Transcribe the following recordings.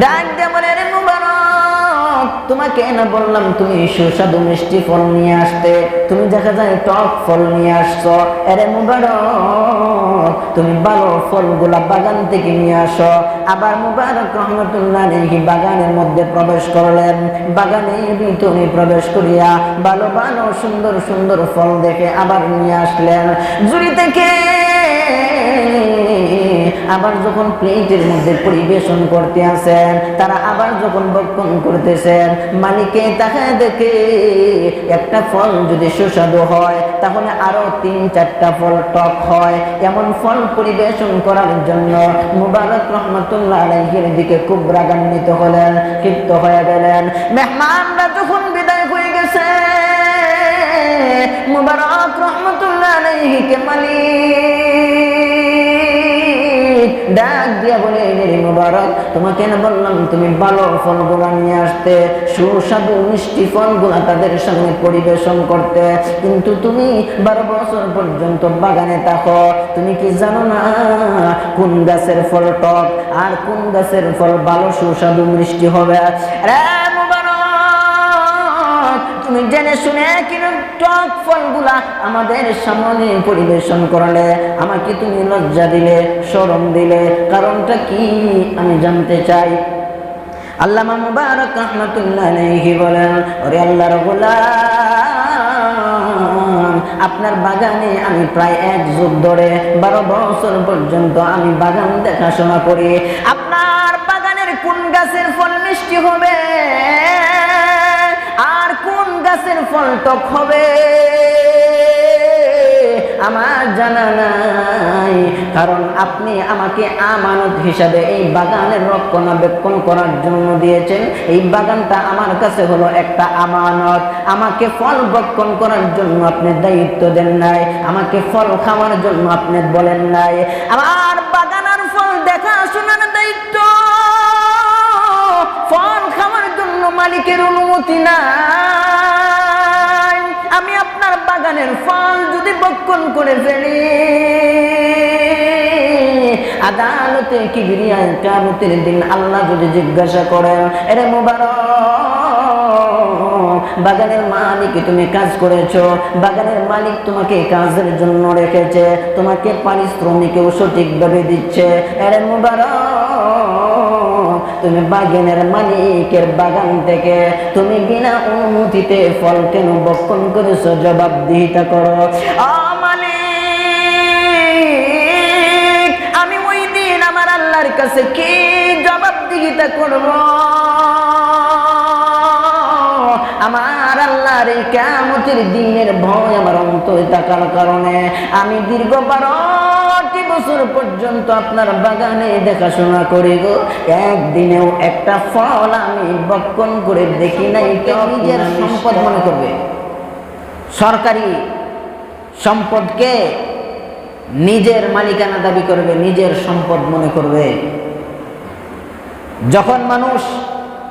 ডাক দিয়ে বলে রে মুবারক। তোমাকে না বললাম তুমি সুস্বাদু মিষ্টি ফল নিয়ে আসতে। তুমি দেখা যায় টক ফল নিয়ে আসছো। আরে মুবারক, তুমি ভালো ফলগুলা বাগান থেকে নিয়ে আসো। আবার মুবারক রহমতুল্লাহ আলাইহি বাগানের মধ্যে প্রবেশ করলেন। বাগানের ভিতরে প্রবেশ করিয়া ভালো ভালো সুন্দর সুন্দর ফল দেখে আবার নিয়ে আসলেন। জুড়ি থেকে আবার যখন প্লেটের মধ্যে পরিবেশন করতে আসেন, তারা আবার যখন বক্ষণ করতেছেন, মালিকে তাকে দেখে একটা ফল যদি সুস্বাদু হয়, তাহলে আরও তিন চারটা ফল টক হয়। এমন ফল পরিবেশন করার জন্য মুবারক রহমতুল্লাহ আলাইহির দিকে খুব রাগান্বিত হলেন, ক্ষিপ্ত হয়ে গেলেন। মেহমানরা যখন বিদায় হয়ে গেছে, মুবারক রহমতুল্লাহ আলাইহিকে মালিক ডাক দিয়া বলে মেরি মুবারক, তোমাকে না বললাম তুমি ভালো ফলগুলা নিয়ে আসতে। সুস্বাদু মিষ্টি ফলগুলা তাদের সামনে পরিবেশন করতে। কিন্তু তুমি বারো বছর পর্যন্ত বাগানে থাকো। তুমি কি জানো না কোন গাছের ফল টক আর কোন গাছের ফল ভালো সুস্বাদু মিষ্টি হবে? রে মুবারক, তুমি জেনে শুনে কিনা টক ফলগুলা আমাদের সামনে পরিবেশন করলে, আমাকে তুমি লজ্জা দিলে, শরম দিলে। কারণটা কি আমি জানতে চাই। আল্লামা মুবারক রহমতুল্লাহ বলেন, ওরে আল্লাহর গোলাম, আপনার বাগানে আমি প্রায় এক যুগ ধরে বারো বছর পর্যন্ত আমি বাগান দেখাশোনা করি। আপনার বাগানের কোন গাছের ফল মিষ্টি হবে? গাছের ফল টক হবে। আমার জানা নাই, কারণ আপনি আমাকে আমানত হিসাবে এই বাগানের রক্ষণাবেক্ষণ করার জন্য দিয়েছেন। এই বাগানটা আমার কাছে হলো একটা আমানত। আমাকে ফল বক্ষণ করার জন্য আপনি দায়িত্ব দেন নাই। আমাকে ফল খাওয়ার জন্য আপনি বলেন নাই। আমার বাগানের ফল দেখা শোনার দায়িত্ব। ফল খাওয়ার জন্য মালিকের অনুমতি নাই। বাগানের ফল যদি বক্ষণ করে ফেলি, আদালতে কি বিরিয়ান কামতের দিন আল্লাহ যদি জিজ্ঞাসা করেন, এরে মুবারক, বাগানের মালিক তুমি কাজ করেছ, বাগানের মালিক তোমাকে কাজের জন্য রেখেছে, তোমাকে পারিশ্রমিকেও সঠিকভাবে দিচ্ছে, এরে মুবারক তুমি বাগানের মালিকের বাগান থেকে তুমি বিনা অনুমতিতে ফল কেন বক্ষণ করেছ? জবাবদিহিতা করো। আমি ওই দিন আমার আল্লাহর কাছে কি জবাবদিহিতা করব? আমার আল্লাহর কেমতের দিনের ভয় আমার অন্তরে থাকার কারণে। আমি দীর্ঘ বারোটি বছর পর্যন্ত আপনার বাগানে দেখাশোনা করি গো। একদিনেও একটা ফল আমি বক্ষণ করে দেখি নাই নিজের সম্পদ মনে করবে? সরকারি সম্পদকে নিজের মালিকানা দাবি করবে নিজের সম্পদ মনে করবে। যখন মানুষ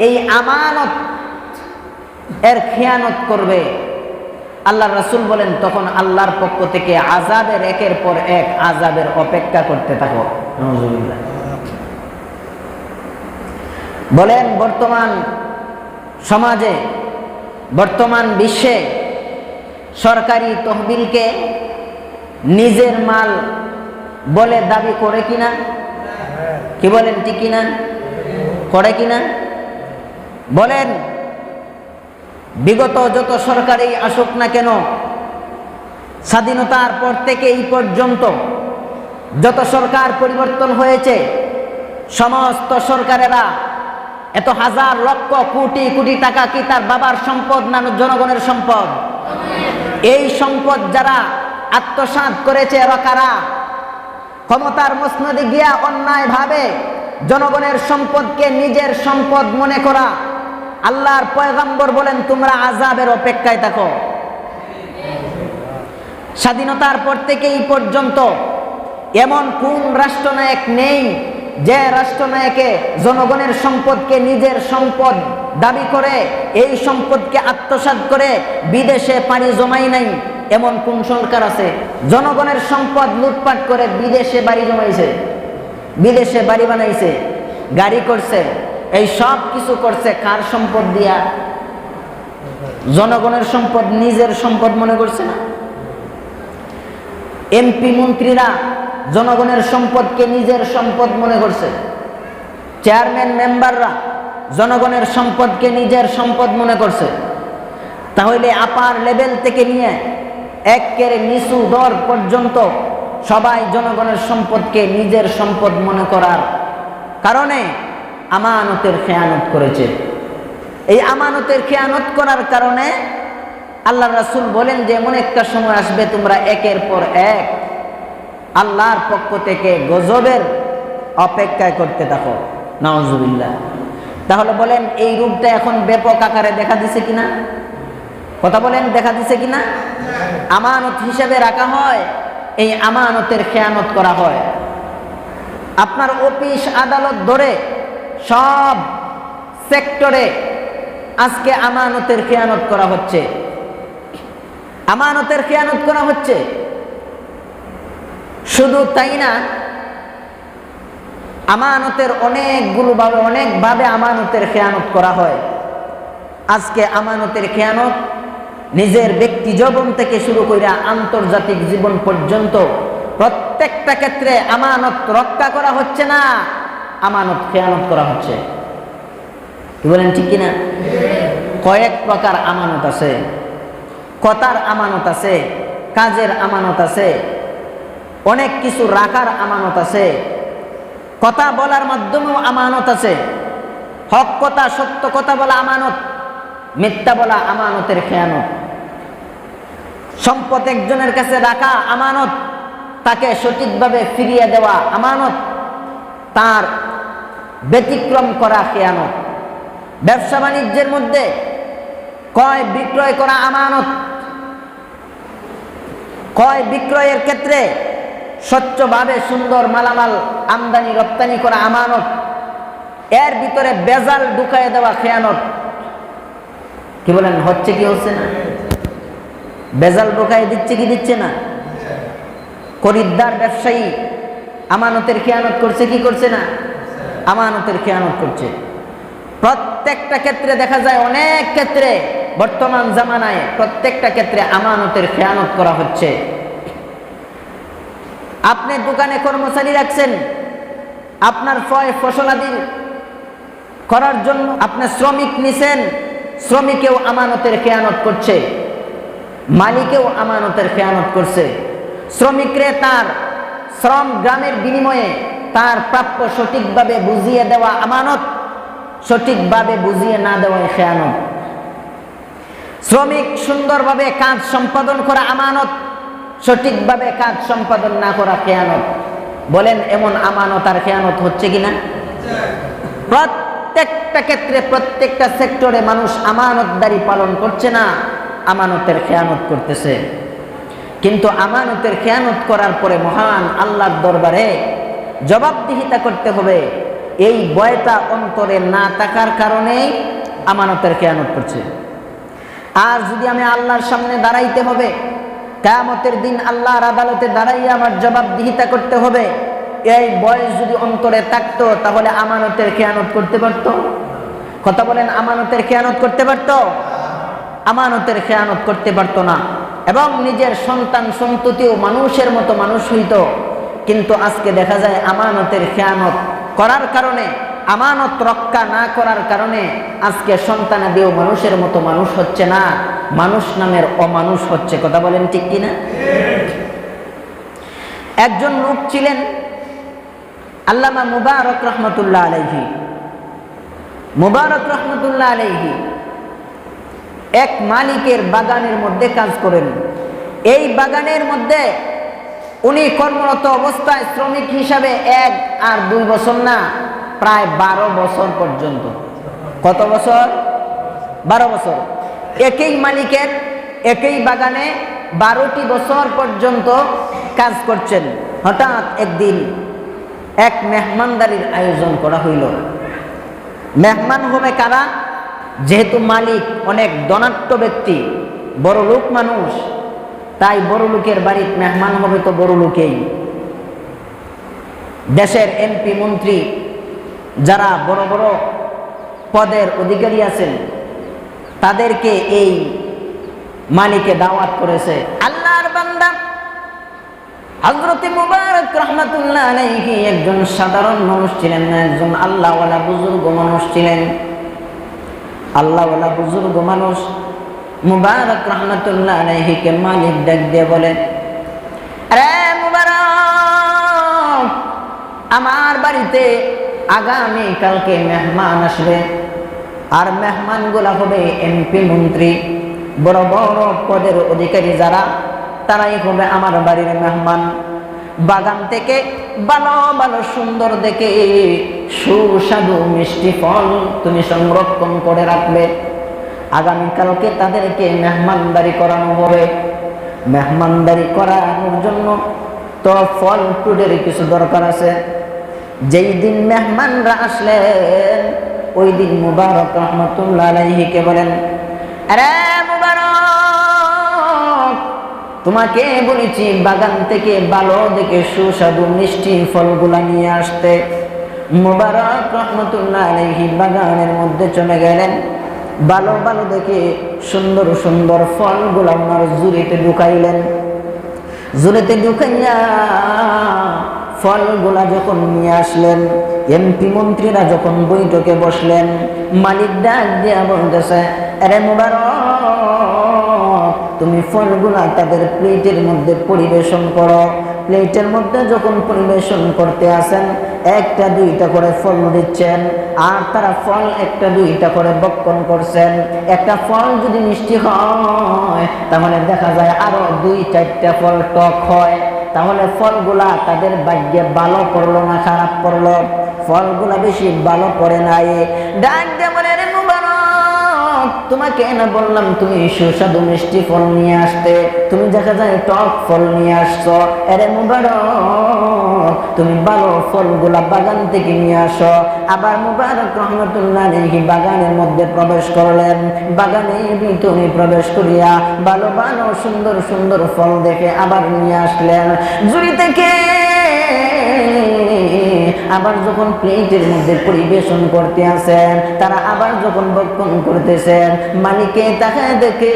এই আমানত এর খেয়ানত করবে আল্লাহ রাসুল বলেন, তখন আল্লাহর পক্ষ থেকে আজাবের একের পর এক আজাবের অপেক্ষা করতে থাকো। বলেন, বর্তমান সমাজে, বর্তমান বিশ্বে সরকারি তহবিলকে নিজের মাল বলে দাবি করে কিনা? কি বলেন, ঠিক কিনা? করে কিনা? বলেন বিগত যত সরকারি আসুক না কেন, স্বাধীনতার পর থেকে এই পর্যন্ত যত সরকার পরিবর্তন হয়েছে, সমস্ত সরকারেরা এত হাজার লক্ষ কোটি কোটি টাকা কি তার বাবার সম্পদ না জনগণের সম্পদ? এই সম্পদ যারা আত্মসাৎ করেছে এরা কারা? ক্ষমতার মসনদে গিয়া অন্যায়ভাবে জনগণের সম্পদকে নিজের সম্পদ মনে করা আল্লাহর পয়গাম্বর বলেন, তোমরা আজাবের অপেক্ষায় থাকো। স্বাধীনতার পর থেকে এই পর্যন্ত এমন কোন রাষ্ট্রনায়ক নেই যে রাষ্ট্রনায়কে জনগণের সম্পদকে নিজের সম্পদ দাবি করে, এই সম্পদকে আত্মসাৎ করে বিদেশে পাড়ি জমাই নাই। এমন কোন সরকার আছে? জনগণের সম্পদ লুটপাট করে বিদেশে বাড়ি জমাইছে, বিদেশে বাড়ি বানাইছে, গাড়ি করছে এই সব কিছু করছে কার সম্পদ দিয়া? জনগণের সম্পদ নিজের সম্পদ মনে করছে না? এমপি মন্ত্রীরা জনগণের সম্পদকে নিজের সম্পদ মনে করছে। চেয়ারম্যান মেম্বাররা জনগণের সম্পদকে নিজের সম্পদ মনে করছে। তাহলে আপার লেভেল থেকে নিয়ে এক একের নিচু দর পর্যন্ত সবাই জনগণের সম্পদকে নিজের সম্পদ মনে করার কারণে আমানতের খেয়ানত করেছে। এই আমানতের খেয়ানত করার কারণে আল্লাহ রাসুল বলেন যে, এমন একটা সময় আসবে, তোমরা একের পর এক আল্লাহর পক্ষ থেকে গজবের অপেক্ষায় করতে থাকো। নওয়াজুবিল্লাহ তাহলে বলেন, এই রূপটা এখন ব্যাপক আকারে দেখা দিছে কিনা? কথা বলেন, দেখা দিছে কিনা? আমানত হিসেবে রাখা হয়, এই আমানতের খেয়ানত করা হয়। আপনার অফিস আদালত ধরে সব সেক্টরে আজকে আমানতের খেয়ানত করা হচ্ছে। আমানতের খেয়ানত করা হচ্ছে। শুধু তাই না, আমানতের অনেকগুলো ভাবে অনেকভাবে আমানতের খেয়ানত করা হয়। আজকে আমানতের খেয়ানত নিজের ব্যক্তি জীবন থেকে শুরু করে আন্তর্জাতিক জীবন পর্যন্ত প্রত্যেকটা ক্ষেত্রে আমানত রক্ষা করা হচ্ছে না। আমানত, খেয়ানত করা হচ্ছে। কি বলেন, ঠিক কিনা? কয়েক প্রকার আমানত আছে। কথার আমানত আছে, কাজের আমানত আছে, অনেক কিছু রাখার আমানত আছে, কথা বলার মাধ্যমেও আমানত আছে। হক কথা, সত্য কথা বলা আমানত, মিথ্যা বলা আমানতের খেয়ানত। সম্পদ একজনের কাছে রাখা আমানত, তাকে সঠিকভাবে ফিরিয়ে দেওয়া আমানত। তার ব্যতিক্রম করা খেয়ানত। ব্যবসা বাণিজ্যের মধ্যে কয় বিক্রয় করা আমানত। কয় বিক্রয়ের ক্ষেত্রে স্বচ্ছভাবে সুন্দর মালামাল আমদানি, রপ্তানি করা আমানত। এর ভিতরে বেজাল ঢুকাই দেওয়া খেয়ানত। কি বলেন, হচ্ছে কি, হচ্ছে না? বেজাল ঢুকাই দিচ্ছে কি, দিচ্ছে না? খরিদ্দার, ব্যবসায়ী আমানতের খেয়ানত করছে, কি করছে না? আমানতের খেয়ানত করছে। প্রত্যেকটা ক্ষেত্রে দেখা যায়, অনেক ক্ষেত্রে, বর্তমান জামানায় প্রত্যেকটা ক্ষেত্রে আমানতের খেয়ানত করা হচ্ছে। আপনি দোকানে কর্মচারী রাখছেন, আপনার ফয় ফসলাদি করার জন্য আপনি শ্রমিক নিছেন, শ্রমিকেও আমানতের খেয়ানত করছে, মালিকেও আমানতের খেয়ানত করছে। শ্রমিকরে তার শ্রম গ্রামের বিনিময়ে তার প্রাপ্য সঠিকভাবে বুঝিয়ে দেওয়া আমানত, সঠিকভাবে বুঝিয়ে না দেওয়াই খেয়ানত। শ্রমিক সুন্দরভাবে কাজ সম্পাদন করা আমানত, সঠিকভাবে কাজ সম্পাদন না করা খেয়ানত। বলেন, এমন আমানত আর খেয়ানত হচ্ছে কিনা? প্রত্যেকটা ক্ষেত্রে, প্রত্যেকটা সেক্টরে মানুষ আমানতদারি পালন করছে না, আমানতের খেয়ানত করতেছে। কিন্তু আমানতের খেয়ানত করার পরে মহান আল্লাহর দরবারে জবাবদিহিতা করতে হবে। এই বয়টা অন্তরে না থাকার কারণেই আমানতের খেয়ানত করছে। আর যদি আমি আল্লাহর সামনে দাঁড়াইতে হবে, কেয়ামতের দিন আল্লাহর আদালতে দাঁড়াইয়া আমার জবাবদিহিতা করতে হবে, এই বয়স যদি অন্তরে থাকতো, তাহলে আমানতের খেয়ানত করতে পারত? কথা বলেন, আমানতের খেয়ানত করতে পারত? আমানতের খেয়ানত করতে পারত না। এবং নিজের সন্তান সন্ততিও মানুষের মতো মানুষ হইত। কিন্তু আজকে দেখা যায় আমানতের খেয়ানত করার কারণে, আমানত রক্ষা না করার কারণে আজকে সন্তানাদিও মানুষের মতো মানুষ হচ্ছে না। মানুষ নামের অমানুষ হচ্ছে, কথা বলেন ঠিক কিনা? একজন লোক ছিলেন আল্লামা মুবারক রহমতুল্লাহ আলহি মুবারক রহমতুল্লাহ আলহি এক মালিকের বাগানের মধ্যে কাজ করেন। এই বাগানের মধ্যে উনি কর্মরত অবস্থায় শ্রমিক হিসাবে এক আর দুই বছর না, প্রায় বারো বছর পর্যন্ত। কত বছর? বারো বছর। একই মালিকের একই বাগানে বারোটি বছর পর্যন্ত কাজ করছেন। হঠাৎ একদিন এক মেহমানদারির আয়োজন করা হইল। মেহমান হবে কারা? যেহেতু মালিক অনেক ধনাট্য ব্যক্তি, বড় লোক মানুষ, তাই বড় লোকের বাড়ির মেহমান হবে তো বড় লোকেই। দেশের এমপি, মন্ত্রী যারা বড় বড় পদের অধিকারী আছেন, তাদেরকে এই মালিকে দাওয়াত করেছে। আল্লাহর বান্দা হজরত মুবারক রহমতুল্লাহ আলাইহি একজন সাধারণ মানুষ ছিলেন না, একজন আল্লাহওয়ালা বুজুর্গ মানুষ ছিলেন। আল্লাহওয়ালা বুজুর্গ মানুষ মুবারক রহমতুল্লাহ মালিক ডাক দিয়ে বলেন আমার বাড়িতে আগামী কালকে মেহমান আসবে। আর মেহমানগুলা হবে এমপি মন্ত্রী। বড় বড় পদের অধিকারী যারা, তারাই হবে আমার বাড়ির মেহমান। বাগান থেকে ভালো ভালো সুন্দর দেখে সুস্বাদু মিষ্টি ফল তুমি সংরক্ষণ করে রাখবে। আগামীকালকে তাদেরকে মেহমানদারি করানো হবে। মেহমানদারি করানোর জন্য তো ফল ফ্রুটের কিছু দরকার আছে। যেই দিন মেহমানরা আসলেন, ওই দিন মুবারক রহমতুল্লাহ আলাইহিকে বলেন, আরে তোমাকে বলেছি বাগান থেকে ভালো দেখে সুস্বাদু মিষ্টি ফলগুলা নিয়ে আসতে। মুবারক রহমতুল্লাহ আলাইহি বাগানের মধ্যে চলে গেলেন। ভালো ভালো দেখে সুন্দর সুন্দর ফলগুলা ওনার জুড়িতে ঢুকাইলেন। জুড়িতে ঢুকাইয়া ফলগুলা যখন নিয়ে আসলেন, এমপি মন্ত্রীরা যখন বৈঠকে বসলেন, মালিক ডাক দিয়া বলতেছে, আরে মুবারক, তুমি ফলগুলা তাদের প্লেটের মধ্যে পরিবেশন করো। প্লেটের মধ্যে যখন পরিবেশন করতে আসেন, একটা দুইটা করে ফল দিচ্ছেন, আর তারা ফল একটা দুইটা করে বক্ষণ করছেন। একটা ফল যদি মিষ্টি হয়, তাহলে দেখা যায় আরও দুই চারটা ফল টক হয়। তাহলে ফলগুলা তাদের ভাগ্যে ভালো করল না খারাপ করল ফলগুলা বেশি ভালো করে নাই। ডাক দিয়ে তোমাকে না বললাম তুমি সুস্বাদু মিষ্টি ফল নিয়ে আসতে? তুমি দেখা যায় টক ফল নিয়ে আসছো। এরে মুবারক, তুমি ভালো ফলগুলা বাগান থেকে নিয়ে আসো। আবার মুবারক রহমতুল্লাহ বাগানের মধ্যে প্রবেশ করলেন। বাগানে ভিতরে প্রবেশ করিয়া ভালো ভালো সুন্দর সুন্দর ফল দেখে আবার নিয়ে আসলেন। জুড়ি থেকে আবার যখন প্লেটের মধ্যে পরিবেশন করতে আসেন, তারা আবার যখন বক্ষণ করতেছেন, মালিকে তাকে দেখে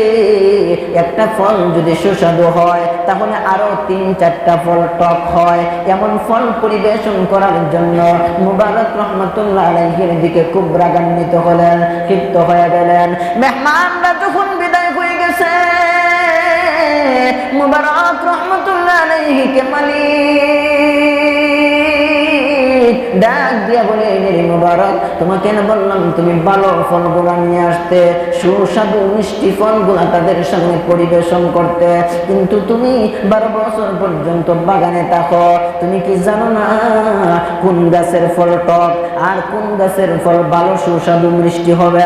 একটা ফল যদি সুস্বাদু হয়, তাহলে আরও তিন চারটা ফল টক হয়। এমন ফল পরিবেশন করার জন্য মুবারক রহমতুল্লাহ আলাইহির দিকে খুব রাগান্বিত হলেন, ক্ষিপ্ত হয়ে গেলেন। মেহমানরা যখন বিদায় হয়ে গেছে, মুবারক রহমতুল্লাহ আলাইহিকে মালিক ডাক দিয়া বলে মেরে মুবারক, তোমাকে না বললাম তুমি ভালো ফলগুলা নিয়ে আসতে। সুস্বাদু মিষ্টি ফলগুলা তাদের সামনে পরিবেশন করতে। কিন্তু তুমি বারো বছর পর্যন্ত বাগানে থাকো। তুমি কি জানো না কোন গাছের ফল টক? আর কোন গাছের ফল ভালো, সুস্বাদু, মিষ্টি হবে?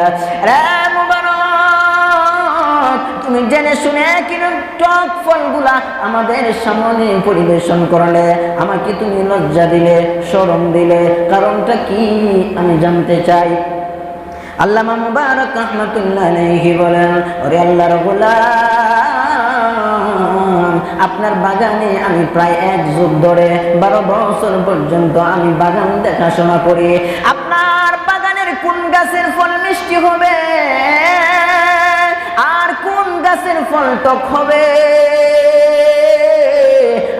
জেনে শুনে কিরম টক ফলগুলা আমাদের সামনে পরিবেশন আমাকে তুমি লজ্জা দিলে দিলে। কারণটা কি আমি জানতে চাই। মুবারক রহমতুল্লাহ বলেন, ওরে আল্লাহর গোলাম, আপনার বাগানে আমি প্রায় এক যুগ ধরে বারো বছর পর্যন্ত আমি বাগান দেখাশোনা করি। আপনার বাগানের কোন গাছের ফল মিষ্টি হবে? গাছের ফল টক হবে।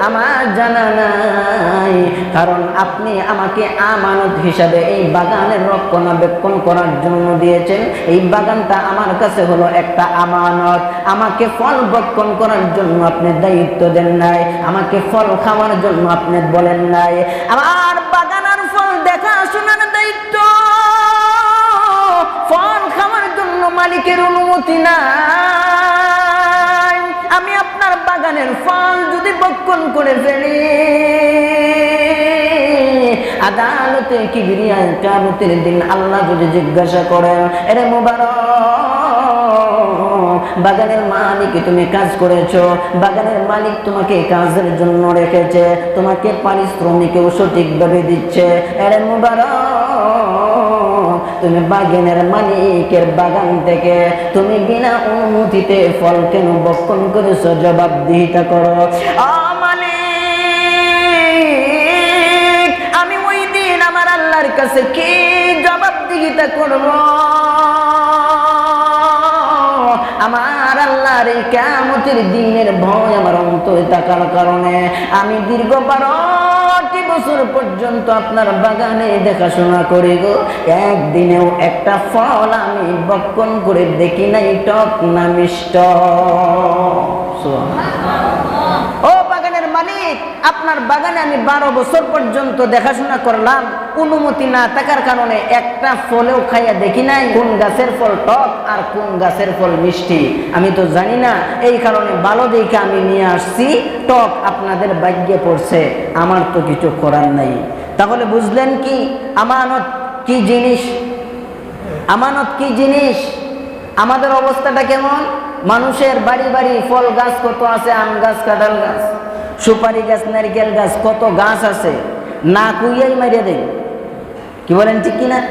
আমার জানা নাই। কারণ আপনি আমাকে আমানত হিসাবে এই বাগানের রক্ষণাবেক্ষণ করার জন্য দিয়েছেন। এই বাগানটা আমার কাছে হলো একটা আমানত। আমাকে ফল বক্ষণ করার জন্য আপনি দায়িত্ব দেন নাই। আমাকে ফল খাওয়ার জন্য আপনি বলেন নাই। আমার বাগানের ফল দেখা শোনার দায়িত্ব। মালিকের অনুমতি নাই। আমি আপনার বাগানের ফল যদি বক্ষণ করে ফেলি, আদালতে কি বিরিয়ানি কামতের দিন আল্লাহ যদি জিজ্ঞাসা করেন, এরে মোবারক, বাগানের মালিক তুমি কাজ করেছ? বাগানের মালিক তোমাকে কাজের জন্য রেখেছে, তোমাকে পারিশ্রমিকেও সঠিকভাবে দিচ্ছে। এরে মুবারক তুমি বাগানের মালিকের বাগান থেকে তুমি বিনা অনুমতিতে ফল কেন বক্ষণ করেছ? জবাবদিহিতা করো। আমি ওই দিন আমার আল্লাহর কাছে কি জবাবদিহিতা করব? আমার আল্লাহর এই দিনের ভয় আমার অন্তরে থাকার কারণে আমি দীর্ঘ বারো বছর পর্যন্ত আপনার বাগানে দেখাশোনা করে গো। একদিনেও একটা ফল আমি বক্ষণ করে দেখি নাই, টক না মিষ্ট। ও বাগানের মালিক, আপনার বাগানে আমি বারো বছর পর্যন্ত দেখাশোনা করলাম। অনুমতি না থাকার কারণে একটা ফলেও খাইয়া দেখি নাই কোন গাছের ফল টক আর কোন গাছের ফল মিষ্টি। আমি তো জানি না, এই কারণে ভালো দেখে আমি নিয়ে আসছি, টক আপনাদের ভাগ্যে পড়ছে, আমার তো কিছু করার নাই। তাহলে বুঝলেন কি, আমানত কি জিনিস? আমানত কি জিনিস? আমাদের অবস্থাটা কেমন? মানুষের বাড়ি বাড়ি ফল গাছ কত আছে? আম গাছ, কাঁঠাল গাছ, সুপারি গাছ, নারকেল গাছ, কত গাছ আছে? না কুইয়াই মারিয়ে দেয় কি বলেন ঠিক কিনা?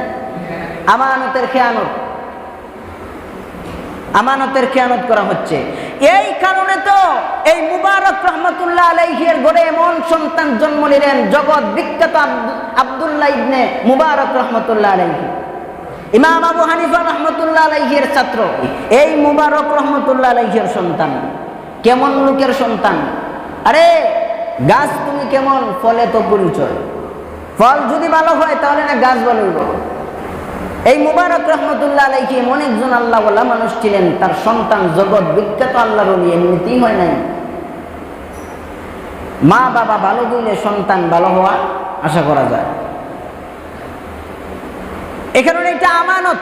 আমানতের খেয়ানত। আমানতের খেয়ানত করা হচ্ছে। এই কারণে তো এই মুবারক রহমতুল্লাহ আলাইহির ঘরে এমন সন্তান জন্ম নিলেন, জগৎ বিখ্যাত আব্দু- আব্দুল্লাহ ইবনে মুবারক রহমতুল্লাহ আলাইহি। ইমাম আবু হানিফা রহমতুল্লাহ আলাইহির ছাত্র। এই মুবারক রহমতুল্লাহ আলাইহির সন্তান। কেমন লোকের সন্তান? আরে, গাছ তুমি কেমন? ফলে তো পরিচয়। ফল যদি ভালো হয়, তাহলে না গাছ ভালো হইব? এই মুবারক রহমতুল্লাহ আলাইহি এমন একজন আল্লাহ মানুষ ছিলেন, তার সন্তান জগৎ বিখ্যাত আল্লাহর অলি এমনিতেই হয় নাই। মা বাবা ভালো হইলে সন্তান ভালো হওয়া আশা করা যায়। এ কারণে এটা আমানত।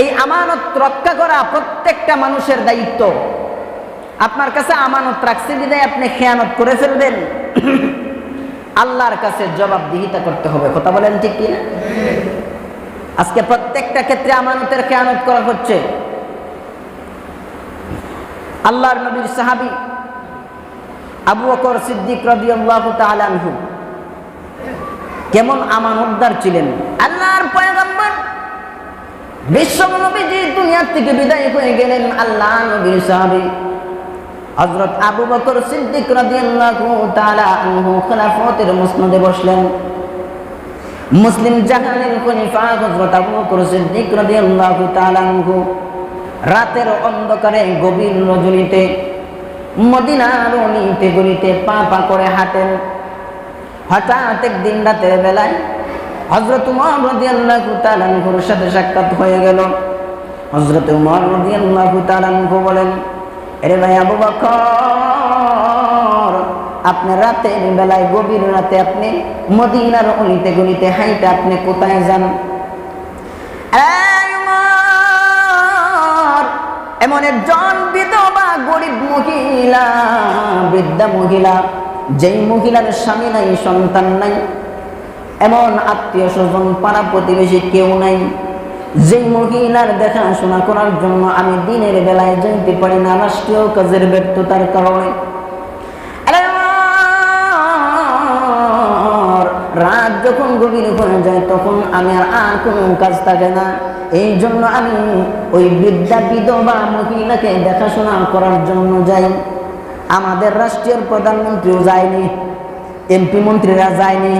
এই আমানত রক্ষা করা প্রত্যেকটা মানুষের দায়িত্ব। আপনার কাছে আমানত রাখছে বিদায়, আপনি খেয়ানত করে ফেলবেন। আল্লাহর কাছে জবাবদিহিতা করতে হবে। কথা বলেন ঠিক কিনা? আজকে প্রত্যেকটা ক্ষেত্রে আমানতের খেয়ানত করা হচ্ছে। আল্লাহর নবীর সাহাবী আবু বকর সিদ্দিক তাআলা আনহু কেমন আমানতদার ছিলেন? আল্লাহর পয়গম্বর বিশ্ব নবীজি দুনিয়ার থেকে বিদায় হয়ে গেলেন, আল্লাহ নবীর সাহাবী হযরত আবু বকর সিদ্দিক খেলাফতের মুসনদে বসলেন। মুসলিম জাহানের খলিফা হযরত আবু বকর সিদ্দিক রাদিয়াল্লাহু তাআলা আনহু রাতের অন্ধকারে গভীর রজনীতে, মদিনার অনিতে গলিতে পা পা করে হাঁটেন। হঠাৎ একদিন রাতের বেলায় হজরত উমর রাদিয়াল্লাহু তাআলা আনহুর সাথে সাক্ষাৎ হয়ে গেল। হজরত উমর রাদিয়াল্লাহু তাআলা আনহু বলেন আরে ভাই আবু বকর, আপনি রাতের বেলায় গভীর রাতে আপনি মদিনার অলিতে গলিতে হাইটা আপনি কোথায় যান? এমন একজন বিধবা গরিব মহিলা, বৃদ্ধা মহিলা, যেই মহিলার স্বামী নাই, সন্তান নাই, এমন আত্মীয় স্বজন, পাড়া প্রতিবেশী কেউ নাই। যেই মহিলার দেখাশোনা করার জন্য আমি দিনের বেলায় যাইতে পারি না, রাষ্ট্রীয় কাজের ব্যর্থতার কারণে। রাত যখন গভীর হয়ে যায়, তখন আমি আর আর কোনো কাজ থাকে না। এই জন্য আমি ওই বৃদ্ধা, বিধবা মহিলাকে দেখাশোনা করার জন্য যাই। আমাদের রাষ্ট্রীয় প্রধানমন্ত্রীও যায়নি, এমপি মন্ত্রীরা যায়নি,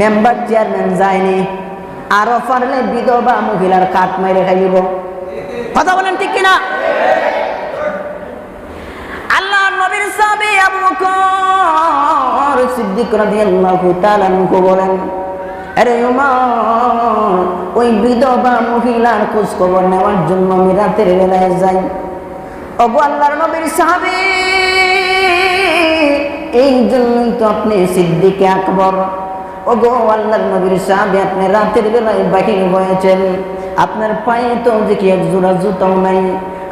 মেম্বার চেয়ারম্যান যায়নি। আরও পারলে বিধবা মহিলার কাঠ মাইরে খাইব। কথা বলেন ঠিক কিনা? আল্লাহ নবীর সাহাবী আবু বকর সিদ্দিক রাদিয়াল্লাহু তাআলা বলেন, আরে উমর, ওই বিধবা মহিলার খোঁজ খবর নেওয়ার জন্য আমি রাতের বেলায় যাই। ওগো আল্লাহর নবীর সাহাবী, এই জন্যই তো আপনি সিদ্দিকে আকবর ওগো আল্লাহর নবীর সাহাবী, আপনি রাতের বেলায় বাহির হয়েছেন আপনার পায়ে তো দেখি এক জোড়া জুতাও নাই।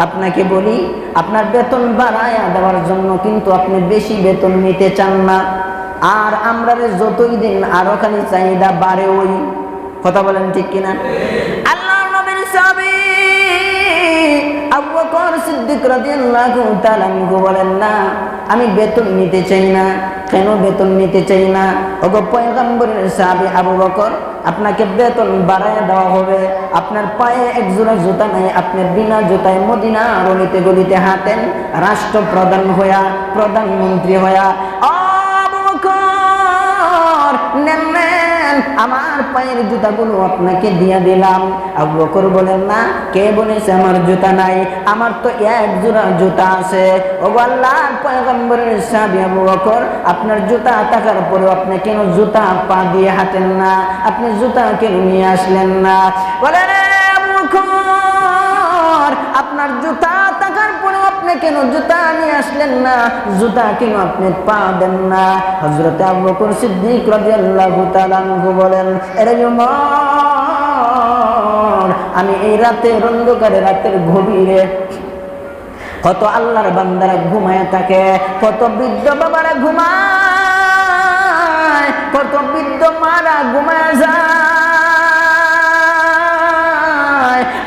আপনাকে বলি, আপনার বেতন বাড়ায় দেওয়ার জন্য কিন্তু আপনি বেশি বেতন নিতে চান না। আর আমরা যতই দিন আরও খালি চাহিদা বাড়ে ওই কথা বলেন ঠিক কিনা? আল্লাহ নবীর সাহাবী আবু বকর সিদ্দিক রাদিয়াল্লাহু তাআলা বলেন, না, আমি বেতন নিতে চাই না। কেন বেতন নিতে চাই না? ওগো পয়গম্বরের সাহাবি আবু বকর, আপনাকে বেতন বাড়ায় দেওয়া হবে। আপনার পায়ে এক জোড়া জুতা নাই, আপনি বিনা জুতায় মদিনা গলিতে গলিতে হাঁটেন, রাষ্ট্রপ্রধান হইয়া প্রধানমন্ত্রী হইয়া। আবু বকর নেন বলেন আমার পায়ের জুতাগুলো আপনাকে দিয়ে দিলাম। আবু বকর বলেন না কে বলেছে আমার জুতা নাই? আমার তো এক জোড়া জুতা আছে। ও আল্লাহর পয়গম্বরের সাহাবী আবু বকর আপনার জুতা থাকার পরেও আপনি কেন জুতা পা দিয়ে হাঁটেন না? আপনি জুতা কেন নিয়ে আসলেন না? বলেন আবু বকর, আপনার জুতা কেন জুতা নিয়ে আসলেন না? জুতা কেন আপনি পা দেন না? সিদ্দিক বলেন আমি এই রাতের অন্ধকারে, রাতের গভীরে কত আল্লাহর বান্দারা ঘুমায় থাকে, কত বৃদ্ধ বাবারা ঘুমায়, কত বৃদ্ধ মারা ঘুমায় যায়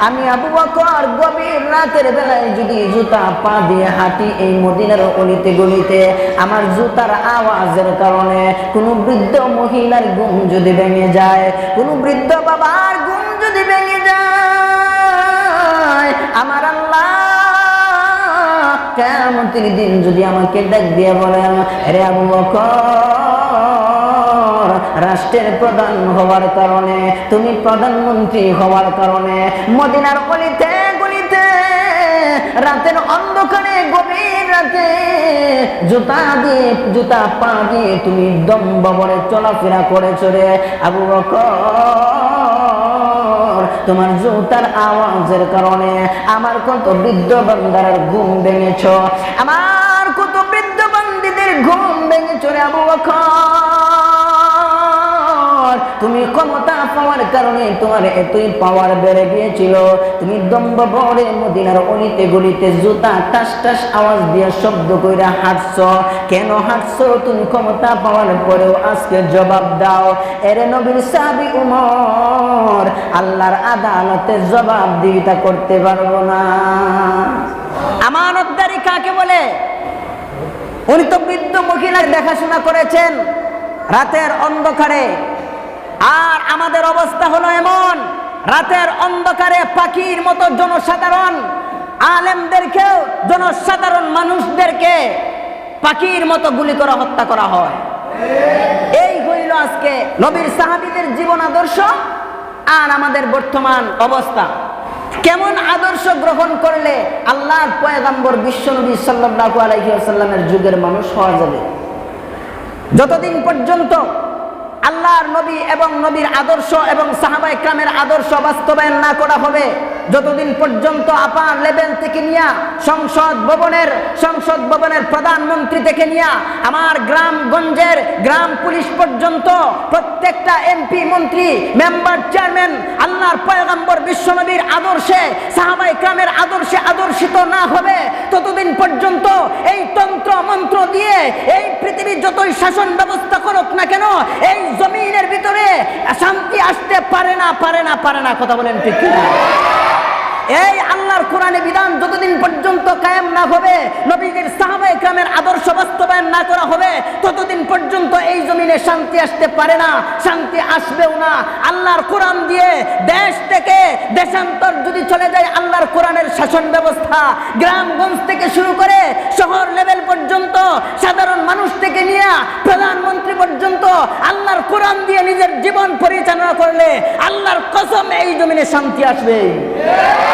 আমি আবু বকর গভীর রাতের বেলায় যদি জুতা পা দিয়ে হাঁটি এই মদিনার অলিতে গলিতে, আমার জুতার আওয়াজের কারণে কোনো বৃদ্ধ মহিলার ঘুম যদি ভেঙে যায়, কোনো বৃদ্ধ বাবার ঘুম যদি ভেঙে যায়, আমার আল্লাহ কেমন দিন যদি আমাকে ডাক দিয়ে বলেন রে আবু বকর রাষ্ট্রের প্রধান হওয়ার কারণে, তুমি প্রধানমন্ত্রী হওয়ার কারণে, মদিনার গলিতে গলিতে, রাতের অন্ধকারে, গভীর রাতে জুতা দিয়ে, জুতা পা দিয়ে তুমি দম ববরে চলাফেরা করেছ রে আবু বকর। তোমার জুতার আওয়াজের কারণে আমার কত বৃদ্ধ বান্দার ঘুম ভেঙেছ, আমার কত বৃদ্ধ বান্দিদের ঘুম ভেঙেছ রে আবু বকর। তুমি ক্ষমতা পাওয়ার কারণে তোমার এতই পাওয়ার বেড়ে গিয়েছিল। তুমি দম্ব ভরে মদিনার অলিতে গলিতে জুতা, টাস টাস আওয়াজ দিয়ে শব্দ কইরা হাঁটছ। কেন হাঁটছ? তুমি ক্ষমতা পাওয়ার পরেও আজকে জবাব দাও। এরে নবীর সাবি উমর, আল্লাহর আদালতে জবাব দিতা করতে পারব না। আমানতদারি কাকে বলে? উনি তো বৃদ্ধ মহিলার দেখাশোনা করেছেন। রাতের অন্ধকারে আর আমাদের অবস্থা হলো এমন, রাতের অন্ধকারে পাখির মতো জনসাধারণ, আলেমদেরকেও জনসাধারণ মানুষদেরকে পাখির মতো গুলি করে হত্যা করা হয়। এই হইল আজকে নবীর সাহাবীদের জীবন আদর্শ আর আমাদের বর্তমান অবস্থা। কেমন আদর্শ গ্রহণ করলে আল্লাহর পয়গাম্বর বিশ্বনবী সাল্লাল্লাহু আলাইহি ওয়াসাল্লামের যুগের মানুষ হওয়া যাবে? যতদিন পর্যন্ত আল্লাহর নবী এবং নবীর আদর্শ এবং সাহাবাই ক্রামের আদর্শ বাস্তবায়ন না করা হবে। যতদিন পর্যন্ত আপার লেভেল থেকে নিয়া সংসদ ভবনের সংসদ ভবনের প্রধানমন্ত্রী থেকে নিয়ে আমার গ্রামগঞ্জের গ্রাম পুলিশ পর্যন্ত প্রত্যেকটা এমপি, মন্ত্রী, মেম্বার, চেয়ারম্যান আল্লাহর পয়গম্বর বিশ্বনবীর আদর্শে সাহাবাই ক্রামের আদর্শে আদর্শিত না হবে, ততদিন পর্যন্ত এই তন্ত্র মন্ত্র দিয়ে এই পৃথিবী যতই শাসন ব্যবস্থা করুক না কেন, এই জমিনের ভিতরে শান্তি আসতে পারে না পারে না পারে না। কথা বলেন ঠিক এই আল্লাহর কোরআনে বিধান যতদিন পর্যন্ত কায়েম না হবে নবীদের সাহাবা ইকরামের আদর্শ বাস্তবায়ন না করা হবে, ততদিন পর্যন্ত এই জমিনে শান্তি আসতে পারে না, শান্তি আসবেও না। আল্লাহর কোরআন দিয়ে দেশ থেকে দেশান্তর যদি চলে যায়, আল্লাহর কোরআনের শাসন ব্যবস্থা গ্রামগঞ্জ থেকে শুরু করে শহর লেভেল পর্যন্ত, সাধারণ মানুষ থেকে নিয়ে প্রধানমন্ত্রী পর্যন্ত আল্লাহর কোরআন দিয়ে নিজের জীবন পরিচালনা করলে আল্লাহর কসম এই জমিনে শান্তি আসবে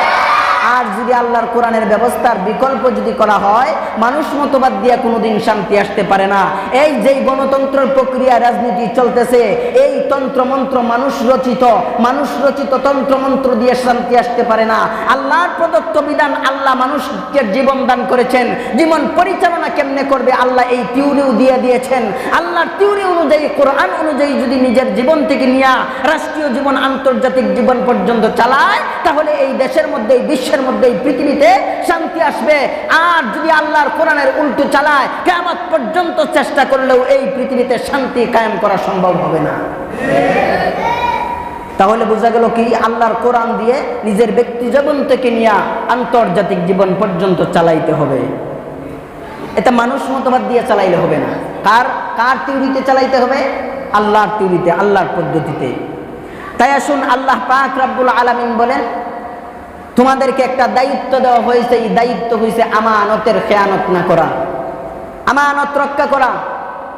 Thank you. আর যদি আল্লাহর কোরআনের ব্যবস্থার বিকল্প যদি করা হয়, মানুষ মতবাদ দিয়ে কোনোদিন শান্তি আসতে পারে না। এই যেই গণতন্ত্রের প্রক্রিয়া, রাজনীতি চলতেছে, এই তন্ত্রমন্ত্র মানুষ রচিত মানুষ রচিত তন্ত্রমন্ত্র দিয়ে শান্তি আসতে পারে না। আল্লাহর প্রদত্ত বিধান আল্লাহ মানুষকে জীবন দান করেছেন। জীবন পরিচালনা কেমনে করবে আল্লাহ এই টিউরিও দিয়ে দিয়েছেন। আল্লাহর টিউরি অনুযায়ী, কোরআন অনুযায়ী যদি নিজের জীবন থেকে নিয়ে রাষ্ট্রীয় জীবন, আন্তর্জাতিক জীবন পর্যন্ত চালায়, তাহলে এই দেশের মধ্যে, এই বিশ্বের মধ্যে এই পৃথিবীতে শান্তি আসবে। আর যদি আল্লাহর কোরআনের উল্টো চালায় কেমন পর্যন্ত চেষ্টা করলেও এই পৃথিবীতে শান্তি কায়েম করা সম্ভব হবে না। তাহলে বোঝা গেল কি? আল্লাহর কোরআন দিয়ে নিজের ব্যক্তি জীবন থেকে নিয়ে আন্তর্জাতিক জীবন পর্যন্ত চালাইতে হবে। এটা মানুষ মতবাদ দিয়ে চালাইলে হবে না। কার কার টিউরিতে চালাইতে হবে? আল্লাহর টিউরিতে আল্লাহর পদ্ধতিতে। তাই আসুন আল্লাহ পাক রাব্বুল আলামিন বলেন তোমাদেরকে একটা দায়িত্ব দেওয়া হয়েছে, এই দায়িত্ব হয়েছে আমানতের খেয়ানত না করা। আমানত রক্ষা করা।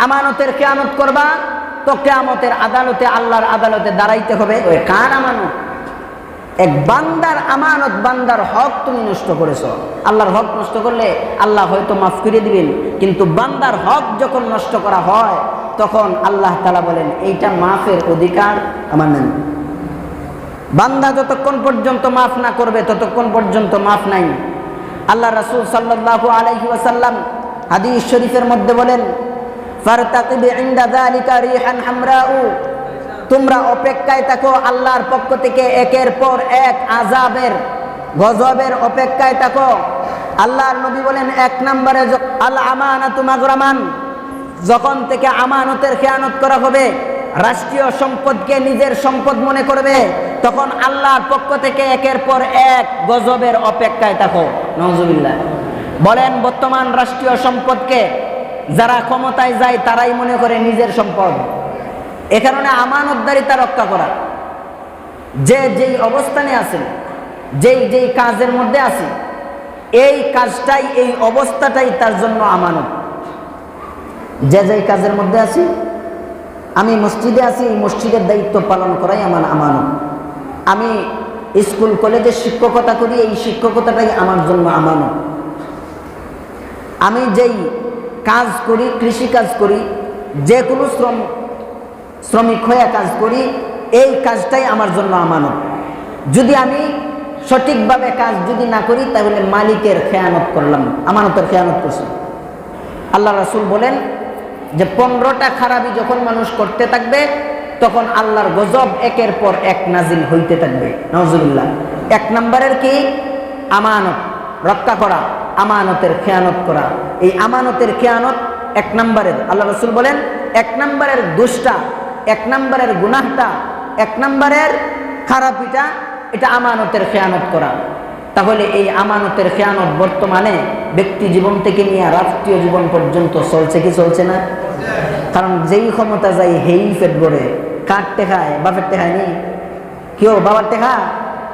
আমানতের খেয়ানত করবা, তো কেয়ামতের আদালতে, আল্লাহর আদালতে দাঁড়াইতে হবে। ওই কার আমানত? এক বান্দার আমানত, বান্দার হক তুমি নষ্ট করেছ। আল্লাহর হক নষ্ট করলে আল্লাহ হয়তো মাফ করে দিবেন, কিন্তু বান্দার হক যখন নষ্ট করা হয়, তখন আল্লাহ তালা বলেন, এইটা মাফের অধিকার আমার নেন বান্দা যতক্ষণ পর্যন্ত মাফ না করবে, ততক্ষণ পর্যন্ত মাফ নাই। আল্লাহ রাসূল সাল্লাল্লাহু আলাইহি ওয়াসাল্লাম হাদিস শরীফের মধ্যে বলেন তোমরা অপেক্ষায় থাকো আল্লাহর পক্ষ থেকে একের পর এক আজাবের গজবের অপেক্ষায় থাকো। আল্লাহর নবী বলেন এক নম্বরে আল আমানাতু মাগরামান, যখন থেকে আমানতের খেয়ানত করা হবে রাষ্ট্রীয় সম্পদকে নিজের সম্পদ মনে করবে, তখন আল্লাহর পক্ষ থেকে একের পর এক গজবের অপেক্ষায় থাকো। নজুবিল্লাহ বলেন, বর্তমান রাষ্ট্রীয় সম্পদকে যারা ক্ষমতায় যায়, তারাই মনে করে নিজের সম্পদ। এ কারণে আমানতদারিতা রক্ষা করা। যে যেই অবস্থানে আছেন যেই যেই কাজের মধ্যে আছে, এই কাজটাই, এই অবস্থাটাই তার জন্য আমানত। যে যেই কাজের মধ্যে আছি আমি মসজিদে আছি, এই মসজিদের দায়িত্ব পালন করাই আমার আমানত। আমি স্কুল কলেজে শিক্ষকতা করি, এই শিক্ষকতাটাই আমার জন্য আমানত। আমি যেই কাজ করি, কৃষি কাজ করি, যে কোনো শ্রম, শ্রমিক হয়ে কাজ করি, এই কাজটাই আমার জন্য আমানত। যদি আমি সঠিকভাবে কাজ যদি না করি, তাহলে মালিকের খেয়ানত করলাম, আমানতের খেয়ানত করছি। আল্লাহ রাসুল বলেন যে পনেরোটা খারাপি যখন মানুষ করতে থাকবে, তখন আল্লাহর গজব একের পর এক নাজিল হইতে থাকবে। নজরুল্লাহ এক নম্বরের কি? আমানত, রক্ষা করা, আমানতের খেয়ানত করা। এই আমানতের খেয়ানত এক নম্বরের। আল্লাহ রসুল বলেন, এক নম্বরের দুষ্টা, এক নম্বরের গুনাহটা, এক নম্বরের খারাপিটা, এটা আমানতের খেয়ানত করা। তাহলে এই আমানতের খেয়ানত বর্তমানে ব্যক্তি জীবন থেকে নিয়ে রাষ্ট্রীয় জীবন পর্যন্ত চলছে কি চলছে না? কারণ যেই ক্ষমতা যাই হেই পেট গড়ে কার টেকায় বাপের টেকায় নেই। কেউ বাবার টেকা?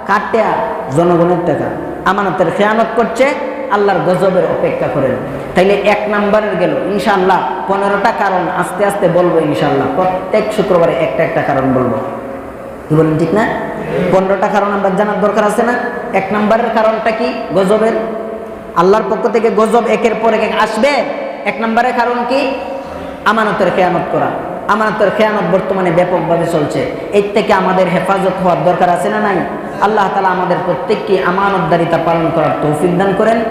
কার টেকা? জনগণের টাকা। আমানতের খেয়ানত করছে, আল্লাহর গজবের অপেক্ষা করেন। তাইলে এক নাম্বারের গেল ইনশাল্লাহ পনেরোটা কারণ আস্তে আস্তে বলব ইনশাল্লাহ প্রত্যেক শুক্রবারে একটা একটা কারণ বলব। কি বলেন ঠিক না? পনেরোটা কারণ আমরা জানার দরকার আছে না? এক নম্বরের কারণটা কি? গজবের আল্লাহর পক্ষ থেকে গজব একের পর এক আসবে। এক নম্বরের কারণ কি? আমানতের খেয়ানত করা। আমানতের খেয়ানত বর্তমানে ব্যাপকভাবে চলছে। এর থেকে আমাদের হেফাজত হওয়ার দরকার আছে না নাই? আল্লাহ তালা আমাদের প্রত্যেককে আমানতদারিতা পালন করার তৌফিক দান করেন।